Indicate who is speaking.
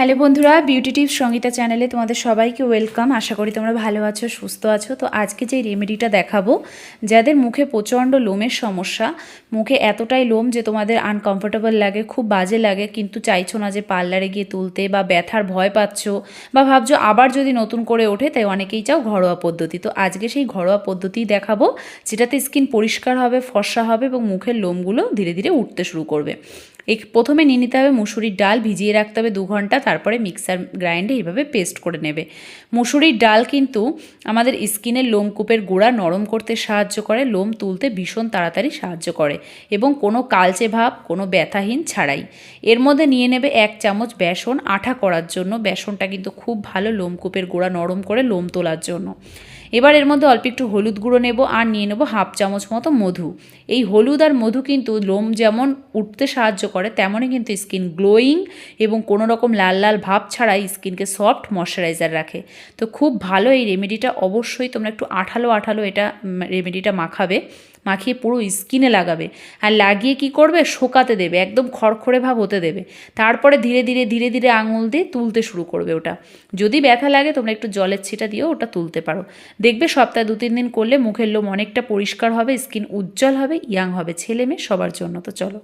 Speaker 1: Hello বন্ধুরা beauty tips Sangeeta চ্যানেলে তোমাদের সবাইকে ওয়েলকাম আশা করি তোমরা ভালো আছো, সুস্থ আছো। তো আজকে যে রেমেডিটা দেখাবো, যাদের মুখে প্রচণ্ড লোমের সমস্যা, মুখে এতটাই লোম যে তোমাদের আনকমফোর্টেবল লাগে, খুব বাজে লাগে, কিন্তু চাইছো না যে পার্লারে গিয়ে তুলতে বা ব্যথার ভয় পাচ্ছ বা ভাবছ আবার যদি নতুন করে ওঠে, তাই অনেকেই চাও ঘরোয়া পদ্ধতি। তো আজকে সেই ঘরোয়া পদ্ধতিই দেখাবো, যেটাতে স্কিন পরিষ্কার হবে, ফর্সা হবে এবং মুখের লোমগুলো ধীরে ধীরে উঠতে শুরু করবে। এই প্রথমে নিয়ে নিতে হবে মুসুরির ডাল, ভিজিয়ে রাখতে হবে দু ঘণ্টা, তারপরে মিক্সার গ্রাইন্ডে এইভাবে পেস্ট করে নেবে। মুসুরির ডাল কিন্তু আমাদের স্কিনের লোমকূপের গোড়া নরম করতে সাহায্য করে, লোম তুলতে ভীষণ তাড়াতাড়ি সাহায্য করে এবং কোনো কালচে ভাব, কোনো ব্যথাহীন ছাড়াই। এর মধ্যে নিয়ে নেবে এক চামচ বেসন, আঠা করার জন্য। বেসনটা কিন্তু খুব ভালো লোমকূপের গোড়া নরম করে লোম তোলার জন্য। এবার এর মধ্যে অল্প একটু হলুদ গুঁড়ো নেব আর নিয়ে নেব হাফ চামচ মতো মধু। এই হলুদ আর মধু কিন্তু লোম যেমন উঠতে সাহায্য করে, তেমনই কিন্তু স্কিন গ্লোয়িং এবং কোনো রকম লাল লাল ভাব ছাড়াই স্কিনকে সফট ময়শ্চারাইজার রাখে। তো খুব ভালো এই রেমেডিটা, অবশ্যই তোমরা একটু আঠালো আঠালো এটা রেমেডিটা মাখাবে। মাখিয়ে পুরো স্কিনে লাগাবে। আর লাগিয়ে কি করবে? শোকাতে দেবে। একদম খড়খড়ে ভাব হতে দেবে। তারপরে ধীরে ধীরে ধীরে ধীরে আঙুল দিয়ে তুলতে শুরু করবে ওটা। যদি ব্যথা লাগে, তোমরা একটু জলের ছিটা দিয়েও ওটা তুলতে পারো। দেখবে সপ্তাহে দু তিন দিন করলে মুখের লোম অনেকটা পরিষ্কার হবে, স্কিন উজ্জ্বল হবে, ইয়াং হবে ছেলে মেয়ে সবার জন্য। তো চলো।